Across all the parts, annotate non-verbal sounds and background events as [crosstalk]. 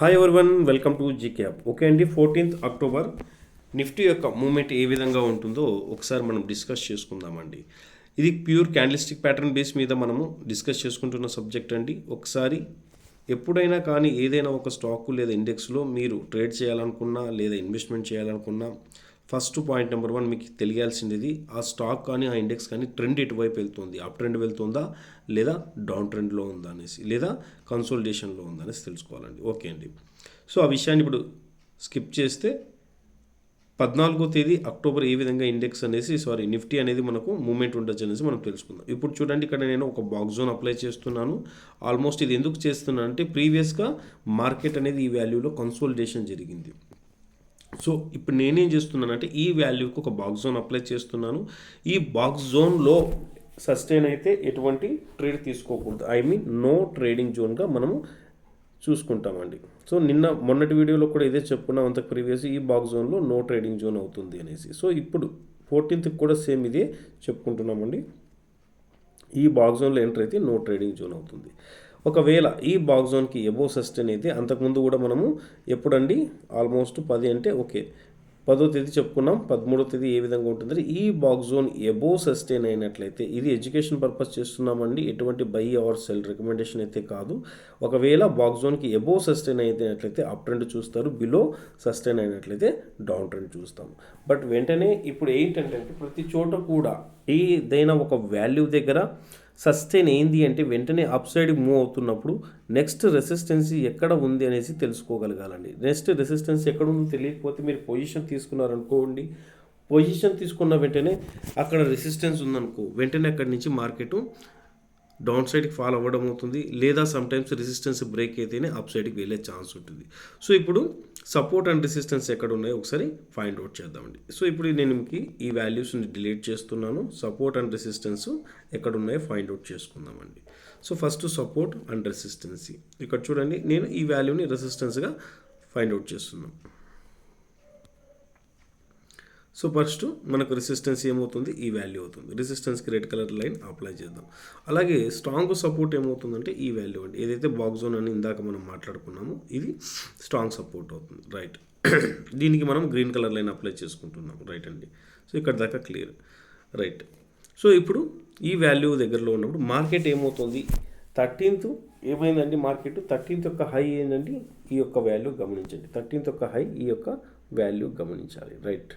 Hi everyone welcome to G cab okay అండి fourteenth October Nifty యొక్క moment ఏ విధంగా ఉంటుందో ఒకసారి మనం డిస్కస్ చేసుకుందామండి. ఇది ప్యూర్ క్యాండిల్స్టిక్ ప్యాటర్న్ బేస్ మీద మనము డిస్కస్ చేసుకుంటున్న సబ్జెక్ట్ అండి. ఒకసారి ఎప్పుడైనా కానీ ఏదైనా ఒక స్టాక్ లేదా ఇండెక్స్లో మీరు ట్రేడ్ చేయాలనుకున్నా లేదా ఇన్వెస్ట్మెంట్ చేయాలనుకున్నా ఫస్ట్ పాయింట్ నెంబర్ వన్ మీకు తెలియాల్సింది ఆ స్టాక్ కానీ ఆ ఇండెక్స్ కానీ ట్రెండ్ ఎటువైపు వెళ్తుంది? అప్ ట్రెండ్ వెళ్తుందా? లేదా డౌన్ ట్రెండ్లో ఉందా అనేసి లేదా కన్సోల్టేషన్లో ఉందా అనేసి తెలుసుకోవాలండి. ఓకే అండి. సో ఆ విషయాన్ని ఇప్పుడు స్కిప్ చేస్తే పద్నాలుగో తేదీ అక్టోబర్ ఏ విధంగా ఇండెక్స్ అనేసి సారీ నిఫ్టీ అనేది మనకు మూమెంట్ ఉండొచ్చు అనేసి మనం తెలుసుకుందాం. ఇప్పుడు చూడండి ఇక్కడ నేను ఒక బాక్స్ జోన్ అప్లై చేస్తున్నాను. ఆల్మోస్ట్ ఇది ఎందుకు చేస్తున్నాను అంటే ప్రీవియస్గా మార్కెట్ అనేది ఈ వాల్యూలో కన్సోల్టేషన్ జరిగింది. సో ఇప్పుడు నేనేం చేస్తున్నానంటే ఈ వాల్యూకి ఒక బాక్స్ జోన్ అప్లై చేస్తున్నాను. ఈ బాక్స్ జోన్లో సస్టైన్ అయితే ఎటువంటి ట్రేడ్ తీసుకోకూడదు. ఐ మీన్ నో ట్రేడింగ్ జోన్గా మనము చూసుకుంటామండి. సో నిన్న మొన్నటి వీడియోలో కూడా ఇదే చెప్పుకున్నాం. అంతకు ప్రీవియస్ ఈ బాక్స్ జోన్లో నో ట్రేడింగ్ జోన్ అవుతుంది అనేసి. సో ఇప్పుడు ఫోర్టీన్త్కి కూడా సేమ్ ఇదే చెప్పుకుంటున్నామండి. ఈ బాక్స్ జోన్లో ఎంటర్ అయితే నో ట్రేడింగ్ జోన్ అవుతుంది. ఒకవేళ ఈ బాక్స్ జోన్కి ఎబో సస్టైన్ అయితే అంతకుముందు కూడా మనము ఎప్పుడండి? ఆల్మోస్ట్ పది అంటే ఓకే పదో తేదీ చెప్పుకున్నాం. పదమూడో తేదీ ఏ విధంగా ఉంటుందంటే ఈ బాక్స్ జోన్ ఎబో సస్టైన్ అయినట్లయితే ఇది ఎడ్యుకేషన్ పర్పస్ చేస్తున్నామండి. ఎటువంటి బై అవర్ సెల్ రికమెండేషన్ అయితే కాదు. ఒకవేళ బాక్స్ జోన్కి ఎబో సస్టైన్ అయినట్లయితే అప్ ట్రెండ్ చూస్తారు. బిలో సస్టైన్ అయినట్లయితే డౌన్ ట్రెండ్ చూస్తాం. బట్ వెంటనే ఇప్పుడు ఏంటంటే ప్రతి చోట కూడా ఏదైనా ఒక వాల్యూ దగ్గర సస్టైన్ అయింది అంటే వెంటనే అప్ సైడ్ మూవ్ అవుతున్నప్పుడు నెక్స్ట్ రెసిస్టెన్సీ ఎక్కడ ఉంది అనేసి తెలుసుకోగలగాలండి. నెక్స్ట్ రెసిస్టెన్స్ ఎక్కడ ఉందో తెలియకపోతే మీరు పొజిషన్ తీసుకున్నారనుకోండి పొజిషన్ తీసుకున్న వెంటనే అక్కడ రెసిస్టెన్స్ ఉందనుకో వెంటనే అక్కడి నుంచి మార్కెట్ డౌన్ సైడ్కి ఫాల్ అవ్వడం అవుతుంది. లేదా సమ్టైమ్స్ రెసిస్టెన్స్ బ్రేక్ అయితేనే అప్ సైడ్కి వెళ్ళే ఛాన్స్ ఉంటుంది. సో ఇప్పుడు సపోర్ట్ అండ్ రెసిస్టెన్స్ ఎక్కడ ఉన్నాయో ఒకసారి ఫైండ్ అవుట్ చేద్దామండి. సో ఇప్పుడు నేను మీకు ఈ వాల్యూస్ని డిలీట్ చేస్తున్నాను. సపోర్ట్ అండ్ రెసిస్టెన్స్ ఎక్కడ ఉన్నాయో ఫైండ్ అవుట్ చేసుకుందామండి. So first support and resistance ఇక్కడ చూడండి నేను ఈ వాల్యూని రెసిస్టెన్స్గా ఫైండ్ అవుట్ చేస్తున్నాను. సో ఫస్ట్ మనకు రెసిస్టెన్స్ ఏమవుతుంది? E ఈ వాల్యూ అవుతుంది. రెసిస్టెన్స్కి రెడ్ కలర్ లైన్ అప్లై చేద్దాం. అలాగే స్ట్రాంగ్ సపోర్ట్ ఏమవుతుందంటే e ఈ వాల్యూ అండి. ఏదైతే బాక్స్ జోన్ అని ఇందాక మనం మాట్లాడుకున్నామో ఇది స్ట్రాంగ్ సపోర్ట్ అవుతుంది. రైట్ [coughs] దీనికి మనం గ్రీన్ కలర్ లైన్ అప్లై చేసుకుంటున్నాం. రైట్ అండి. సో ఇక్కడ దాకా క్లియర్ రైట్ సో ఇప్పుడు e ఈ వాల్యూ దగ్గరలో ఉన్నప్పుడు మార్కెట్ ఏమవుతుంది? థర్టీన్త్ ఏమైందండి మార్కెట్ థర్టీన్త్ యొక్క హై ఏంటండి ఈ యొక్క వాల్యూ గమనించండి. థర్టీన్త్ యొక్క హై ఈ యొక్క వాల్యూ గమనించాలి. రైట్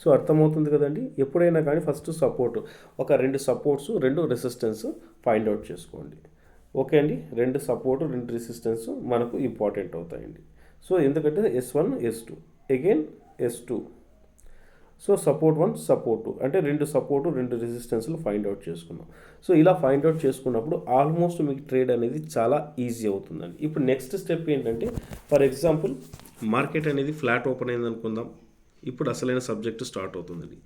సో అర్థమవుతుంది కదండి. ఎప్పుడైనా కానీ ఫస్ట్ సపోర్ట్ ఒక రెండు సపోర్ట్స్ రెండు రెసిస్టెన్స్ ఫైండ్ అవుట్ చేసుకోండి. ఓకే అండి? రెండు సపోర్ట్ రెండు రెసిస్టెన్స్ మనకు ఇంపార్టెంట్ అవుతాయండి. సో ఎందుకంటే S one S two again S two so support one support two అంటే రెండు సపోర్ట్ రెండు రెసిస్టెన్స్లు ఫైండ్ అవుట్ చేసుకున్నాం. సో ఇలా ఫైండ్ అవుట్ చేసుకున్నప్పుడు ఆల్మోస్ట్ మీకు ట్రేడ్ అనేది చాలా ఈజీ అవుతుందండి. ఇప్పుడు నెక్స్ట్ స్టెప్ ఏంటంటే ఫర్ ఎగ్జాంపుల్ మార్కెట్ అనేది ఫ్లాట్ ఓపెన్ అయింది అనుకుందాం ఇప్పుడు అసలైన సబ్జెక్ట్ స్టార్ట్ అవుతుందండి.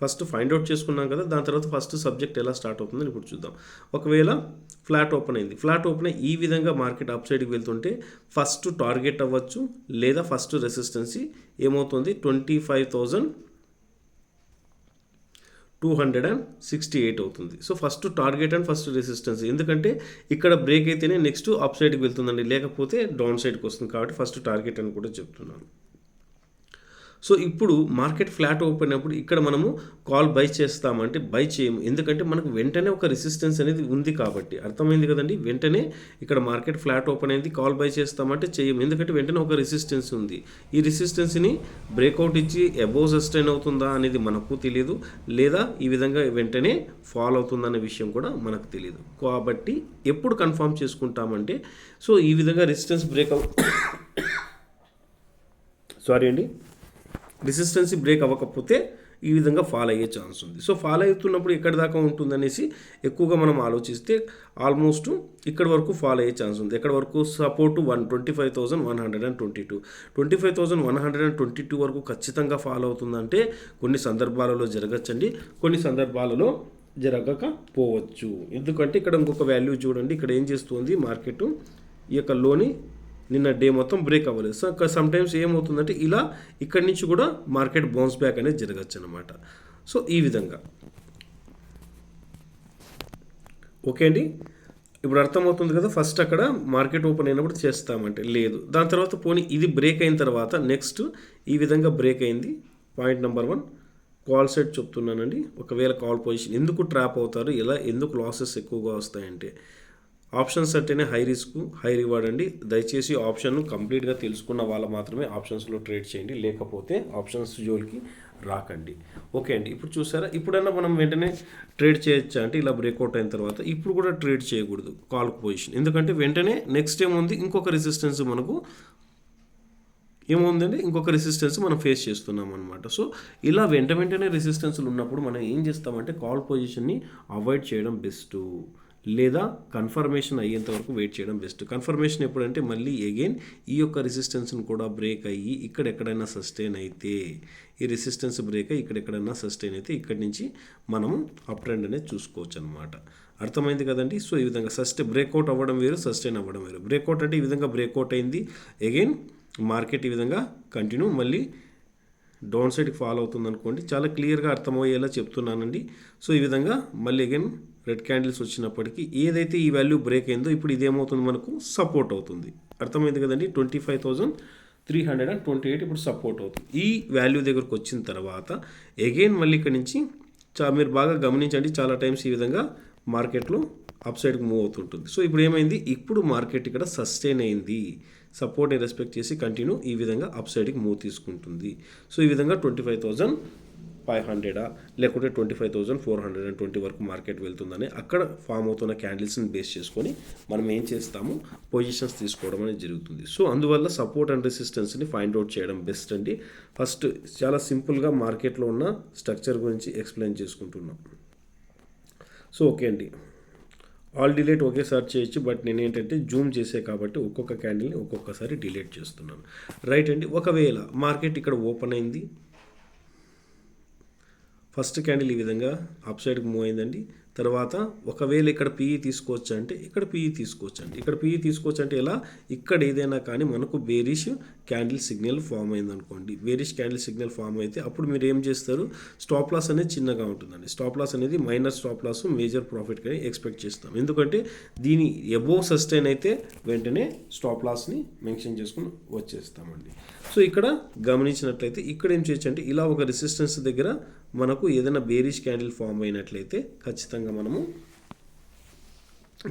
ఫస్ట్ ఫైండ్ అవుట్ చేసుకున్నాం కదా దాని తర్వాత ఫస్ట్ సబ్జెక్ట్ ఎలా స్టార్ట్ అవుతుందని ఇప్పుడు చూద్దాం. ఒకవేళ ఫ్లాట్ ఓపెన్ అయింది ఫ్లాట్ ఓపెన్ అయ్యి ఈ విధంగా మార్కెట్ అప్ సైడ్కి వెళ్తుంటే ఫస్ట్ టార్గెట్ అవ్వచ్చు లేదా ఫస్ట్ రెసిస్టెన్సీ ఏమవుతుంది? Twenty five thousand two hundred and sixty eight అవుతుంది. So first target and first resistance. ఎందుకంటే ఇక్కడ బ్రేక్ అయితేనే నెక్స్ట్ అప్ సైడ్కి వెళ్తుందండి లేకపోతే డౌన్ సైడ్కి వస్తుంది కాబట్టి ఫస్ట్ టార్గెట్ అని కూడా చెప్తున్నాను. సో ఇప్పుడు మార్కెట్ ఫ్లాట్ ఓపెన్ అయినప్పుడు ఇక్కడ మనము కాల్ బై చేస్తామంటే బై చేయము. ఎందుకంటే మనకు వెంటనే ఒక రెసిస్టెన్స్ అనేది ఉంది కాబట్టి. అర్థమైంది కదండి? వెంటనే ఇక్కడ మార్కెట్ ఫ్లాట్ ఓపెన్ అయింది కాల్ బై చేస్తామంటే చేయము. ఎందుకంటే వెంటనే ఒక రెసిస్టెన్స్ ఉంది. ఈ రెసిస్టెన్స్ని బ్రేక్అవుట్ ఇచ్చి అబోవ్ సస్టైన్ అవుతుందా అనేది మనకు తెలియదు లేదా ఈ విధంగా వెంటనే ఫాల్ అవుతుందనే విషయం కూడా మనకు తెలియదు కాబట్టి ఎప్పుడు కన్ఫర్మ్ చేసుకుంటామంటే సో ఈ విధంగా రెసిస్టెన్స్ బ్రేక్అవుట్ సారీ అండి. రెసిస్టెన్సీ బ్రేక్ అవ్వకపోతే ఈ విధంగా ఫాల్ అయ్యే ఛాన్స్ ఉంది. సో ఫాల్ అవుతున్నప్పుడు ఎక్కడి దాకా ఉంటుందనేసి ఎక్కువగా మనం ఆలోచిస్తే ఆల్మోస్ట్ ఇక్కడ వరకు ఫాల్ అయ్యే ఛాన్స్ ఉంది. ఎక్కడ వరకు support one twenty five thousand one hundred and twenty two twenty five thousand one hundred and twenty two వరకు ఖచ్చితంగా ఫాల్ అవుతుందంటే కొన్ని సందర్భాలలో జరగచ్చండి. కొన్ని సందర్భాలలో జరగకపోవచ్చు. ఎందుకంటే ఇక్కడ ఇంకొక వాల్యూ చూడండి. ఇక్కడ ఏం చేస్తుంది? మార్కెట్ ఈ యొక్క లోని నిన్న డే మొత్తం బ్రేక్ అవ్వలేదు. సో సమ్ టైమ్స్ ఏమవుతుందంటే ఇలా ఇక్కడి నుంచి కూడా మార్కెట్ బౌన్స్ బ్యాక్ అనేది జరగచ్చు అనమాట సో ఈ విధంగా. ఓకే అండి? ఇప్పుడు అర్థమవుతుంది కదా ఫస్ట్ అక్కడ మార్కెట్ ఓపెన్ అయినప్పుడు చేస్తామంటే. లేదు. దాని తర్వాత పోనీ ఇది బ్రేక్ అయిన తర్వాత నెక్స్ట్ ఈ విధంగా బ్రేక్ అయింది. Point number one call set చెప్తున్నానండి. ఒకవేళ కాల్ పొజిషన్ ఎందుకు ట్రాప్ అవుతారు? ఎలా? ఎందుకు లాసెస్ ఎక్కువగా వస్తాయంటే. ఆప్షన్స్ అంటేనే హై రిస్క్ హై రివార్డ్ అండి. దయచేసి ఆప్షన్ కంప్లీట్గా తెలుసుకున్న వాళ్ళు మాత్రమే ఆప్షన్స్లో ట్రేడ్ చేయండి. లేకపోతే ఆప్షన్స్ జోలికి రాకండి. ఓకే అండి. ఇప్పుడు చూసారా? ఇప్పుడన్నా మనం వెంటనే ట్రేడ్ చేయొచ్చా అంటే ఇలా బ్రేక్అవుట్ అయిన తర్వాత ఇప్పుడు కూడా ట్రేడ్ చేయకూడదు. Call position. ఎందుకంటే వెంటనే నెక్స్ట్ ఏముంది? ఇంకొక రెసిస్టెన్స్ మనకు ఏముందండి? ఇంకొక రెసిస్టెన్స్ మనం ఫేస్ చేస్తున్నాం అనమాట సో ఇలా వెంట వెంటనే రెసిస్టెన్స్లు ఉన్నప్పుడు మనం ఏం చేస్తామంటే కాల్ పొజిషన్ని అవాయిడ్ చేయడం బెస్ట్. లేదా కన్ఫర్మేషన్ అయ్యేంత వరకు వెయిట్ చేయడం బెస్ట్ కన్ఫర్మేషన్ ఎప్పుడంటే మళ్ళీ అగైన్ ఈ యొక్క రెసిస్టెన్స్ని కూడా బ్రేక్ అయ్యి ఇక్కడ ఎక్కడైనా సస్టైన్ అయితే ఈ రెసిస్టెన్స్ బ్రేక్ అయ్యి ఇక్కడెక్కడైనా సస్టైన్ అయితే ఇక్కడి నుంచి మనము అప్ ట్రెండ్ అనేది చూసుకోవచ్చు అనమాట అర్థమైంది కదండి? సో ఈ విధంగా సస్టే బ్రేక్అవుట్ అవ్వడం వేరు సస్టైన్ అవ్వడం వేరు. బ్రేక్అవుట్ అంటే ఈ విధంగా బ్రేక్అవుట్ అయింది. అగైన్ మార్కెట్ ఈ విధంగా కంటిన్యూ మళ్ళీ డౌన్ సైడ్కి ఫాలో అవుతుంది అనుకోండి చాలా క్లియర్గా అర్థమయ్యేలా చెప్తున్నానండి. సో ఈ విధంగా మళ్ళీ అగైన్ రెడ్ క్యాండిల్స్ వచ్చినప్పటికీ ఏదైతే ఈ వాల్యూ బ్రేక్ అయిందో ఇప్పుడు ఇదేమవుతుంది మనకు? సపోర్ట్ అవుతుంది. అర్థమైంది కదండి? Twenty five thousand three hundred and twenty eight ఇప్పుడు సపోర్ట్ అవుతుంది. ఈ వాల్యూ దగ్గరకు వచ్చిన తర్వాత అగైన్ మళ్ళీ ఇక్కడ నుంచి చా మీరు బాగా గమనించండి చాలా టైమ్స్ ఈ విధంగా మార్కెట్లో అప్ సైడ్కి మూవ్ అవుతుంటుంది. సో ఇప్పుడు ఏమైంది? ఇప్పుడు మార్కెట్ ఇక్కడ సస్టైన్ అయింది. సపోర్ట్ని రెస్పెక్ట్ చేసి కంటిన్యూ ఈ విధంగా అప్ సైడ్కి మూవ్ తీసుకుంటుంది. సో ఈ విధంగా ట్వంటీ ఫైవ్ థౌజండ్ ఫైవ్ హండ్రెడా? లేకుంటే twenty five thousand four hundred and twenty వరకు మార్కెట్ వెళ్తుందని అక్కడ ఫామ్ అవుతున్న క్యాండిల్స్ని బేస్ చేసుకొని మనం ఏం చేస్తాము? పొజిషన్స్ తీసుకోవడం అనేది జరుగుతుంది. సో అందువల్ల సపోర్ట్ అండ్ రెసిస్టెన్స్ని ఫైండ్ అవుట్ చేయడం బెస్ట్ అండి. ఫస్ట్ చాలా సింపుల్గా మార్కెట్లో ఉన్న స్ట్రక్చర్ గురించి ఎక్స్ప్లెయిన్ చేసుకుంటున్నాం. సో ఓకే అండి. ఆల్ డిలేట్ ఒకేసారి చేయొచ్చు బట్ నేను ఏంటంటే జూమ్ చేసే కాబట్టి ఒక్కొక్క క్యాండిల్ని ఒక్కొక్కసారి డిలేట్ చేస్తున్నాను. రైట్ అండి ఒకవేళ మార్కెట్ ఇక్కడ ఓపెన్ అయింది ఫస్ట్ క్యాండిల్ ఈ విధంగా అప్ సైడ్కి మూవ్ అయిందండి. తర్వాత ఒకవేళ ఇక్కడ పిఈ తీసుకోవచ్చు అంటే ఇక్కడ పిఈ తీసుకోవచ్చు అండి ఇక్కడ పిఈ తీసుకోవచ్చు అంటే ఎలా? ఇక్కడ ఏదైనా కానీ మనకు బేరిష్ క్యాండిల్ సిగ్నల్ ఫామ్ అయింది అనుకోండి బేరిష్ క్యాండిల్ సిగ్నల్ ఫామ్ అయితే అప్పుడు మీరు ఏం చేస్తారు? స్టాప్ లాస్ అనేది చిన్నగా ఉంటుందండి. స్టాప్ లాస్ అనేది minor stop loss major profit కానీ ఎక్స్పెక్ట్ చేస్తాం. ఎందుకంటే దీని ఎబోవ్ సస్టైన్ అయితే వెంటనే స్టాప్ లాస్ని మెన్షన్ చేసుకుని వచ్చేస్తామండి. సో ఇక్కడ గమనించినట్లయితే ఇక్కడ ఏం చేయొచ్చు అంటే ఇలా ఒక రెసిస్టెన్స్ దగ్గర మనకు ఏదైనా బేరిష్ క్యాండిల్ ఫామ్ అయినట్లయితే ఖచ్చితంగా మనము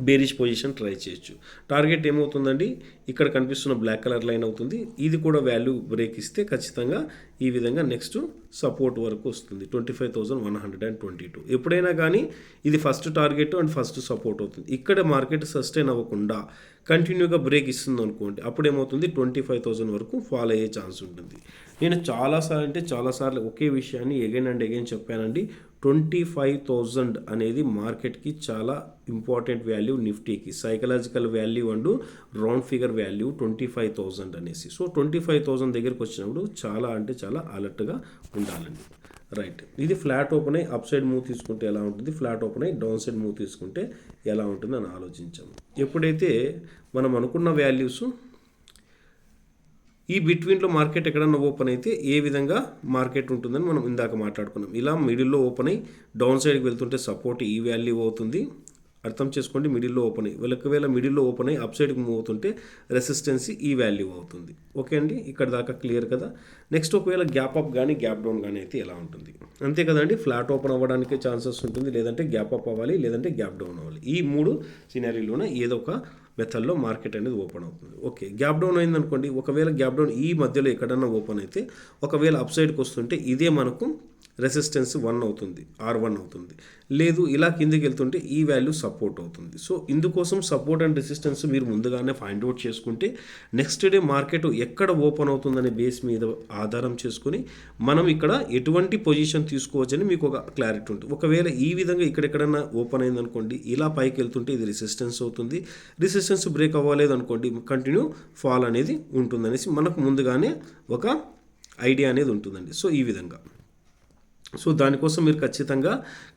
బేరిష్ పొజిషన్ ట్రై చేయొచ్చు. టార్గెట్ ఏమవుతుందండి? ఇక్కడ కనిపిస్తున్న బ్లాక్ కలర్ లైన్ అవుతుంది. ఇది కూడా వాల్యూ బ్రేక్ ఇస్తే ఖచ్చితంగా ఈ విధంగా నెక్స్ట్ సపోర్ట్ వరకు వస్తుంది. Twenty five thousand one hundred and twenty two. ఎప్పుడైనా కానీ ఇది first target and first support అవుతుంది. ఇక్కడ మార్కెట్ సస్టైన్ అవ్వకుండా కంటిన్యూగా బ్రేక్ ఇస్తుంది అనుకోండి అప్పుడు ఏమవుతుంది ట్వంటీ ఫైవ్ థౌసండ్ వరకు ఫాలో అయ్యే ఛాన్స్ ఉంటుంది. నేను చాలాసార్లు అంటే చాలాసార్లు ఒకే విషయాన్ని ఎగైన్ అండ్ ఎగైన్ చెప్పానండి. ట్వంటీ ఫైవ్ థౌజండ్ అనేది మార్కెట్కి చాలా important value నిఫ్టీకి. Psychological value and round figure value twenty five thousand అనేసి. సో ట్వంటీ ఫైవ్ థౌజండ్ దగ్గరికి వచ్చినప్పుడు చాలా అంటే చాలా అలర్ట్గా ఉండాలండి. రైట్. ఇది ఫ్లాట్ ఓపెన్ అయ్యి అప్ సైడ్ మూవ్ తీసుకుంటే ఎలా ఉంటుంది? ఫ్లాట్ ఓపెన్ అయ్యి డౌన్ సైడ్ మూవ్ తీసుకుంటే ఎలా ఉంటుంది అని ఆలోచించాము. ఎప్పుడైతే మనం అనుకున్న వాల్యూస్ ఈ బిట్వీన్లో మార్కెట్ ఎక్కడన్నా ఓపెన్ అయితే ఏ విధంగా మార్కెట్ ఉంటుందని మనం ఇందాక మాట్లాడుకున్నాం. ఇలా మిడిల్లో ఓపెన్ అయ్యి డౌన్ సైడ్కి వెళ్తుంటే సపోర్ట్ ఈ వాల్యూ అవుతుంది. అర్థం చేసుకోండి మిడిల్లో ఓపెన్ అయ్యి. ఒకవేళ మిడిల్లో ఓపెన్ అయ్యి అప్ సైడ్కి మూవ్ అవుతుంటే రెసిస్టెన్సీ ఈ వాల్యూ అవుతుంది. ఓకే అండి? ఇక్కడ దాకా క్లియర్ కదా? నెక్స్ట్ ఒకవేళ గ్యాప్ అప్ కానీ గ్యాప్ డౌన్ కానీ అయితే ఎలా ఉంటుంది? అంతే కదండి? ఫ్లాట్ ఓపెన్ అవ్వడానికి ఛాన్సెస్ ఉంటుంది. లేదంటే గ్యాప్ అప్ అవ్వాలి లేదంటే గ్యాప్ డౌన్ అవ్వాలి. ఈ మూడు సినారీలోనే ఏదో ఒక మెథడ్లో మార్కెట్ అనేది ఓపెన్ అవుతుంది. ఓకే గ్యాప్ డౌన్ అయిందనుకోండి ఒకవేళ గ్యాప్ డౌన్ ఈ మధ్యలో ఎక్కడన్నా ఓపెన్ అయితే ఒకవేళ అప్ సైడ్కి వస్తుంటే ఇదే మనకు రెసిస్టెన్స్ వన్ అవుతుంది ఆర్ వన్ అవుతుంది. లేదు ఇలా కిందికి వెళ్తుంటే ఈ వాల్యూ సపోర్ట్ అవుతుంది. సో ఇందుకోసం సపోర్ట్ అండ్ రెసిస్టెన్స్ మీరు ముందుగానే ఫైండ్ అవుట్ చేసుకుంటే నెక్స్ట్ డే మార్కెట్ ఎక్కడ ఓపెన్ అవుతుందనే బేస్ మీద ఆధారం చేసుకుని మనం ఇక్కడ ఎటువంటి పొజిషన్ తీసుకోవచ్చని మీకు ఒక క్లారిటీ ఉంటుంది. ఒకవేళ ఈ విధంగా ఇక్కడెక్కడన్నా ఓపెన్ అయిందనుకోండి ఇలా పైకి వెళ్తుంటే ఇది రెసిస్టెన్స్ అవుతుంది. రెసిస్టెన్స్ బ్రేక్ అవ్వలేదు అనుకోండి కంటిన్యూ ఫాల్ అనేది ఉంటుందనేసి మనకు ముందుగానే ఒక ఐడియా అనేది ఉంటుందండి. సో ఈ విధంగా. సో దానికోసం మీరు ఖచ్చితంగా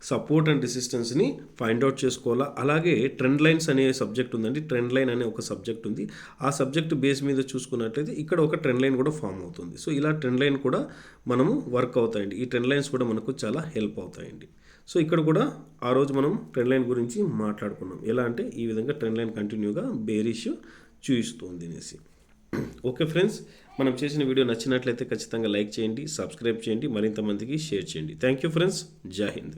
సపోర్ట్ అండ్ రెసిస్టెన్స్ని ఫైండ్ అవుట్ చేసుకోవాలా? అలాగే ట్రెండ్ లైన్స్ అనే సబ్జెక్ట్ ఉందండి. ట్రెండ్ లైన్ అనే ఒక సబ్జెక్ట్ ఉంది. ఆ సబ్జెక్ట్ బేస్ మీద చూసుకున్నట్లయితే ఇక్కడ ఒక ట్రెండ్ లైన్ కూడా ఫామ్ అవుతుంది. సో ఇలా ట్రెండ్ లైన్ కూడా మనము వర్క్ అవుతాయండి. ఈ ట్రెండ్ లైన్స్ కూడా మనకు చాలా హెల్ప్ అవుతాయండి. సో ఇక్కడ కూడా ఆ రోజు మనం ట్రెండ్ లైన్ గురించి మాట్లాడుకున్నాం. ఎలా అంటే ఈ విధంగా ట్రెండ్ లైన్ కంటిన్యూగా బేరిష్ చూయిస్తుంది అనేసి. ఓకే ఫ్రెండ్స్ మనం చేసిన వీడియో నచ్చినట్లయితే ఖచ్చితంగా లైక్ చేయండి సబ్స్క్రైబ్ చేయండి మరింత మందికి షేర్ చేయండి. థ్యాంక్ యూ ఫ్రెండ్స్ జై హింద్.